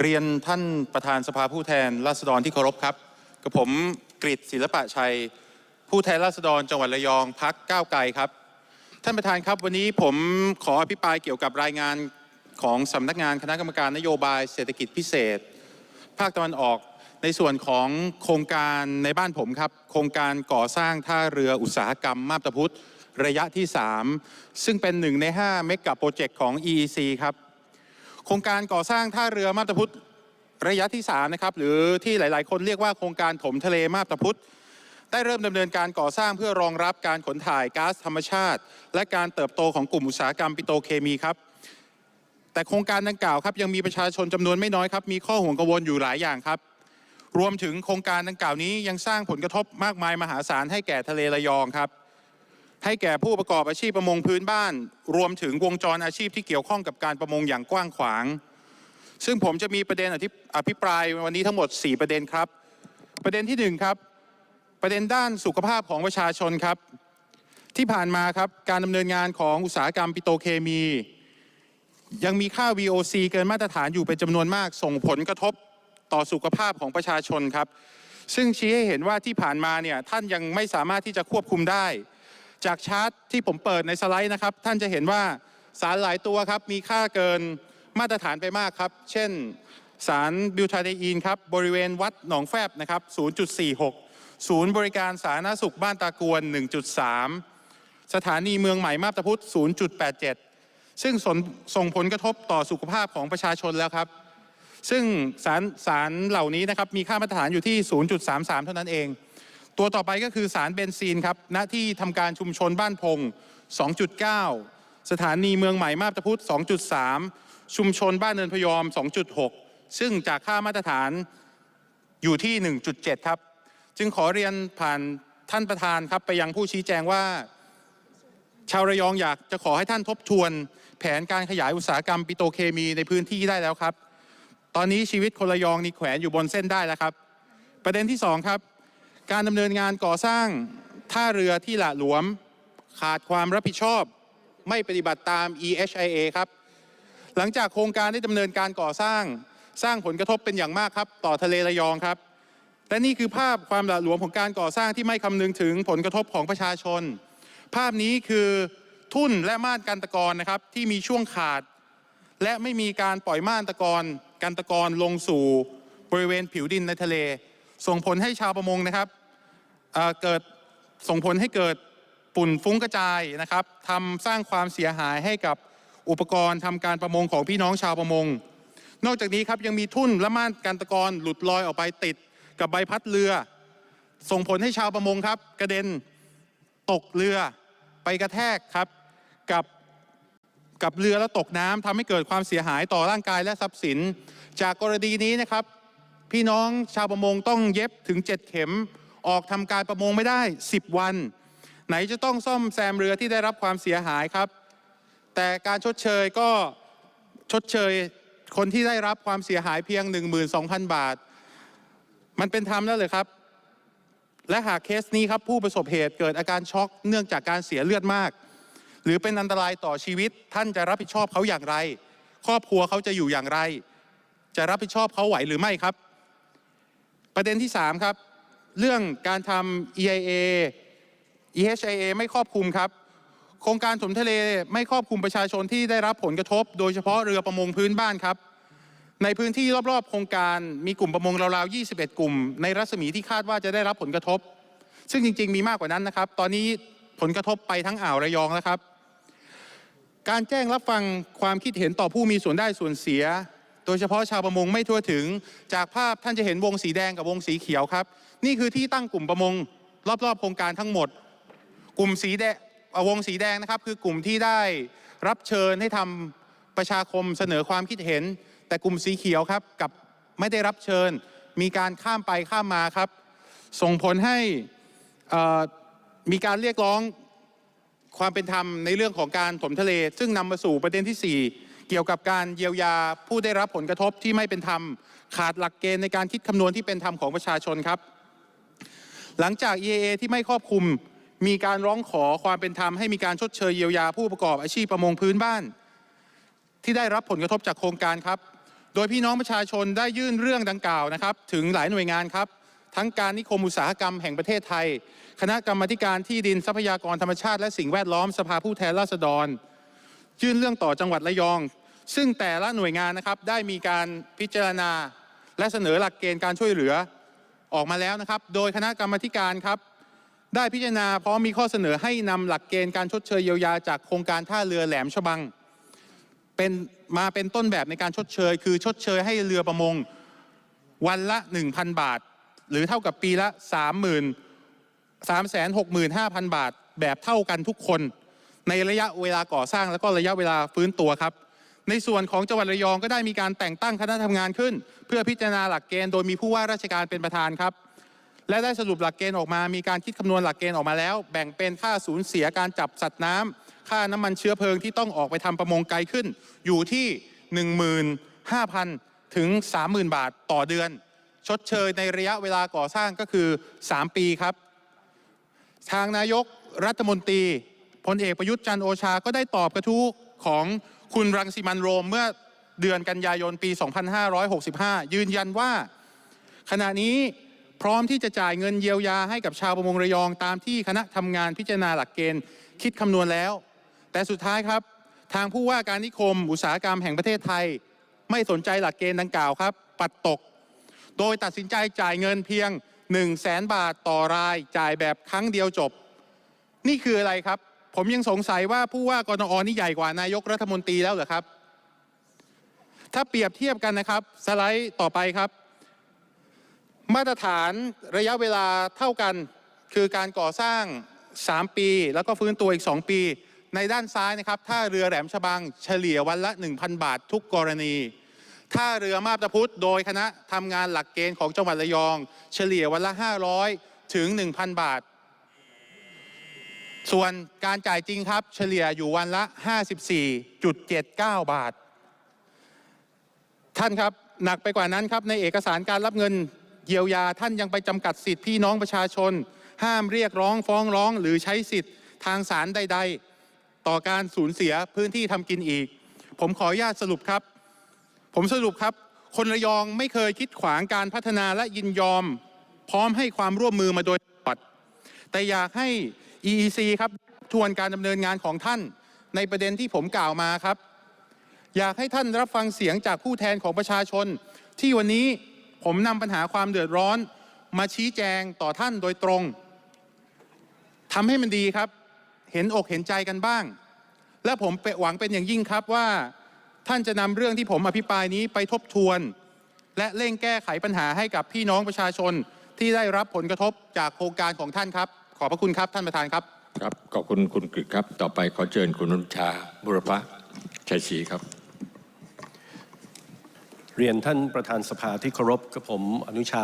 เรียนท่านประธานสภาผู้แทนราษฎรที่เคารพครับ กับผมกริศิลปะชัย ผู้แทนราษฎรจังหวัดระยองพักก้าวไกลครับ ท่านประธานครับวันนี้ผมขออภิปรายเกี่ยวกับรายงานของสำนักงานคณะกรรมการนโยบายเศรษฐกิจพิเศษ ภาคตะวันออกในส่วนของโครงการในบ้านผมครับ โครงการก่อสร้างท่าเรืออุตสาหกรรมมาบตาพุธระยะที่ 3 ซึ่งเป็นหนึ่งใน 5 เมกะโปรเจกต์ของ EEC ครับ โครงการก่อสร้างท่าเรือมาบตาพุธระยะที่3นะครับหรือที่หลาย ๆ คนเรียกว่าโครงการถมทะเลมาบตาพุธได้เริ่มดำเนินการก่อสร้างเพื่อรองรับการขนถ่ายก๊าซธรรมชาติ และการเติบโตของกลุ่มอุตสาหกรรมปิโตรเคมีครับ แต่โครงการดังกล่าวครับยังมีประชาชนจำนวนไม่น้อยครับมีข้อห่วงกังวลอยู่หลายอย่างครับ รวมถึงโครงการดังกล่าวนี้ยังสร้างผลกระทบมากมายมหาศาลให้แก่ทะเลระยองครับ ให้แก่ผู้ประกอบอาชีพประมงพื้นบ้าน รวมถึงวงจรอาชีพที่เกี่ยวข้องกับการประมงอย่างกว้างขวาง ซึ่งผมจะมีประเด็นอธิอภิปรายวันนี้ทั้งหมด 4 ประเด็นครับ ประเด็นที่1ครับประเด็นด้านสุขภาพของประชาชนครับ ที่ผ่านมาครับการดำเนินงานของอุตสาหกรรมปิโตรเคมี ยังมีค่า VOC เกินมาตรฐานอยู่เป็นจำนวนมาก ส่งผลกระทบต่อสุขภาพของประชาชนครับ ซึ่งชี้ให้เห็นว่าที่ผ่านมาเนี่ยท่านยังไม่สามารถที่จะควบคุมได้ จากชาร์ตที่ผมเปิดในสไลด์นะครับ ท่านจะเห็นว่าสารหลายตัวครับมีค่าเกินมาตรฐานไปมากครับ เช่น สารบิวทาเดอีนครับบริเวณวัดหนองแฟบนะครับ 0.46 ศูนย์บริการสาธารณสุขบ้านตากวน 1.3 สถานีเมืองใหม่มาบตาพุธ0.87 ซึ่งส่งส่งผลกระทบต่อสุขภาพของประชาชนแล้วครับ ซึ่งสารสารเหล่านี้นะครับมีค่ามาตรฐานอยู่ที่ 0.33 เท่านั้นเอง ตัวต่อไปก็คือสารเบนซีนครับณที่ทำการชุมชนบ้านพง 2.9 สถานีเมืองใหม่มาบตาพุธ2.3 ชุมชนบ้านเนินพยอม 2.6 ซึ่งจากค่ามาตรฐานอยู่ที่ 1.7 ครับ จึงขอเรียนผ่านท่านประธานครับไปยังผู้ชี้แจงว่า ชาวระยองอยากจะขอให้ท่านทบทวน แผนการขยายอุตสาหกรรมปิโตรเคมีในพื้นที่ได้แล้วครับ ตอนนี้ชีวิตคนระยองนี่แขวนอยู่บนเส้นได้แล้วครับ ประเด็นที่สองครับ การดำเนินงานก่อสร้างท่าเรือที่หละหลวม ขาดความรับผิดชอบ ไม่ปฏิบัติตาม EHIA ครับ หลังจากโครงการได้ดำเนินการก่อสร้าง สร้างผลกระทบเป็นอย่างมากครับ ต่อทะเลระยองครับ และนี่คือภาพความหละหลวมของการก่อสร้างที่ไม่คำนึงถึงผลกระทบของประชาชน ภาพนี้คือทุ่นและม่านกันตะกรนะครับที่มีช่วงขาด และไม่มีการปล่อยม่านตะกอนกันตะกอนลงสู่บริเวณผิวดินในทะเล ส่งผลให้ชาวประมงนะครับ เกิดส่งผลให้เกิดฝุ่นฟุ้งกระจายนะครับทำสร้างความเสียหายให้กับอุปกรณ์ทำการประมงของพี่น้องชาวประมง นอกจากนี้ครับยังมีทุ่นและม่านกันตะกอนหลุดลอยออกไปติดกับใบพัดเรือ ส่งผลให้ชาวประมงครับ กระเด็นตกเรือไปกระแทกครับกับกับเรือแล้วตกน้ำทำให้เกิดความเสียหายต่อร่างกายและทรัพย์สิน จากกรณีนี้นะครับ พี่น้องชาวประมงต้องเย็บถึง 7 เข็ม ออกทำการประมงไม่ได้ 10 วัน ไหนจะต้องซ่อมแซมเรือที่ได้รับความเสียหายครับ แต่การชดเชยก็ชดเชยคนที่ได้รับความเสียหายเพียง 12,000 บาท มันเป็นธรรมแล้วเลยครับ และหากเคสนี้ครับผู้ประสบเหตุเกิดอาการช็อกเนื่องจากการเสียเลือดมาก หรือเป็นอันตรายต่อชีวิต ท่านจะรับผิดชอบเขาอย่างไร ครอบครัวเขาจะอยู่อย่างไร จะรับผิดชอบเขาไหวหรือไม่ครับ ประเด็นที่ 3 ครับ เรื่องการทำ EIA EHIA ไม่ครอบคลุมครับ โครงการถมทะเลไม่ครอบคลุมประชาชนที่ได้รับผลกระทบ โดยเฉพาะเรือประมงพื้นบ้านครับ ในพื้นที่รอบๆ โครงการมีกลุ่มประมงราวๆ 21 กลุ่ม ในรัศมีที่คาดว่าจะได้รับผลกระทบ ซึ่งจริง ๆ มีมากกว่านั้นนะครับ ตอนนี้ผลกระทบไปทั้งอ่าวระยองแล้วครับ การแจ้งรับฟังความคิดเห็นต่อผู้มีส่วนได้ส่วนเสีย โดยเฉพาะชาวประมงไม่ทั่วถึง จากภาพท่านจะเห็นวงสีแดงกับวงสีเขียวครับ นี่คือที่ตั้งกลุ่มประมงรอบๆโครงการทั้งหมด กลุ่มสีแดงวงสีแดงนะครับ คือกลุ่มที่ได้รับเชิญให้ทำประชาคมเสนอความคิดเห็น แต่กลุ่มสีเขียวครับกับไม่ได้รับเชิญ มีการข้ามไปข้ามมาครับ ส่งผลให้มีการเรียกร้องความเป็นธรรมในเรื่องของการถมทะเล ซึ่งนำมาสู่ประเด็นที่ 4 เกี่ยวกับการเยียวยาผู้ได้รับผลกระทบที่ไม่เป็นธรรม ขาดหลักเกณฑ์ในการคิดคำนวณที่เป็นธรรมของประชาชนครับ หลังจาก EAA ที่ไม่ครอบคลุม มีการร้องขอความเป็นธรรมให้มีการชดเชยเยียวยาผู้ประกอบอาชีพประมงพื้นบ้าน ที่ได้รับผลกระทบจากโครงการครับ โดยพี่น้องประชาชนได้ยื่นเรื่องดังกล่าวนะครับ ถึงหลายหน่วยงานครับทั้งการนิคมอุตสาหกรรมแห่งประเทศไทย คณะกรรมการที่ดินทรัพยากรธรรมชาติและสิ่งแวดล้อมสภาผู้แทนราษฎร ยื่นเรื่องต่อจังหวัดระยอง ซึ่งแต่ละหน่วยงานนะครับได้มีการพิจารณา และเสนอหลักเกณฑ์การช่วยเหลือออกมาแล้วนะครับ โดยคณะกรรมการครับได้พิจารณาพร้อมมีข้อเสนอให้นำหลักเกณฑ์การชดเชยเยียวยาจากโครงการท่าเรือแหลมฉบัง เป็นมาเป็นต้นแบบในการชดเชย คือชดเชยให้เรือประมงวันละ 1,000 บาท หรือเท่ากับปีละ 30,000 365,000 บาท แบบเท่ากันทุกคน ในระยะเวลาก่อสร้างแล้วก็ระยะเวลาฟื้นตัวครับ ในส่วนของจังหวัดระยองก็ได้มีการแต่งตั้งคณะทำงานขึ้น เพื่อพิจารณาหลักเกณฑ์โดยมีผู้ว่าราชการเป็นประธานครับ และได้สรุปหลักเกณฑ์ออกมา มีการคิดคำนวณหลักเกณฑ์ออกมาแล้ว แบ่งเป็นค่าสูญเสียการจับสัตว์น้ำค่าน้ำมันเชื้อเพลิงที่ต้องออกไปทำประมงไกลขึ้น อยู่ที่ 15,000 ถึง 30,000 บาทต่อเดือน ชดเชยในระยะเวลาก่อสร้างก็คือ 3 ปีครับ ทางนายกรัฐมนตรีพลเอกประยุทธ์จันโอชาก็ได้ตอบกระทู้ของ คุณรังสิมันโรมเมื่อเดือนกันยายนปี 2565 ยืนยันว่า ขณะนี้พร้อมที่จะจ่ายเงินเยียวยาให้กับชาวประมงระยองตามที่คณะทำงานพิจารณาหลักเกณฑ์คิดคำนวณแล้ว แต่สุดท้ายครับ ทางผู้ว่าการนิคม อุตสาหกรรมแห่งประเทศไทย ไม่สนใจหลักเกณฑ์ดังกล่าวครับ ปัดตก โดยตัดสินใจจ่ายเงินเพียง 1 0 0 0 0แสนบาทต่อราย จ่ายแบบครั้งเดียวจบ นี่คืออะไรครับ ผมยังสงสัยว่าผู้ว่ากรนอนี่ใหญ่กว่านายกรัฐมนตรีแล้วเหรอครับ ถ้าเปรียบเทียบกันนะครับ สไลด์ต่อไปครับ มาตรฐานระยะเวลาเท่ากัน คือการก่อสร้าง 3 ปี แล้วก็ฟื้นตัวอีก 2 ปี ในด้านซ้ายนะครับท่าเรือแหลมฉบังเฉลี่ยวันละ 1,000 บาททุกกรณีท่าเรือมาบตาพุธโดยคณะทำงานหลักเกณฑ์ของจังหวัดระยอง เฉลี่ยวันละ 500 ถึง 1,000 บาท ส่วนการจ่ายจริงครับเฉลี่ยอยู่วันละ 54.79 บาท ท่านครับหนักไปกว่านั้นครับในเอกสารการรับเงินเยียวยาท่านยังไปจำกัดสิทธิพี่น้องประชาชน ห้ามเรียกร้องฟ้องร้อง หรือใช้สิทธิ์ทางศาลใด ๆ ต่อการสูญเสียพื้นที่ทำกินอีก ผมขออนุญาตสรุปครับ ผมสรุปครับ คนระยองไม่เคยคิดขวางการพัฒนาและยินยอม พร้อมให้ความร่วมมือมาโดยตลอดแต่อยากให้ EEC ครับทวนการดำเนินงานของท่านในประเด็นที่ผมกล่าวมาครับ อยากให้ท่านรับฟังเสียงจากผู้แทนของประชาชน ที่วันนี้ผมนำปัญหาความเดือดร้อน มาชี้แจงต่อท่านโดยตรงทำให้มันดีครับ เห็นอกเห็นใจกันบ้าง และผมหวังเป็นอย่างยิ่งครับว่า ท่านจะนำเรื่องที่ผมอภิปรายนี้ไปทบทวน และเร่งแก้ไขปัญหาให้กับพี่น้องประชาชนที่ได้รับผลกระทบจากโครงการของท่านครับ ขอบพระคุณครับท่านประธานครับ ครับขอบคุณคุณกฤษครับ ต่อไปขอเชิญคุณอนุชาบุรพชัยศรีครับ เรียนท่านประธานสภาที่เคารพกับผมอนุชา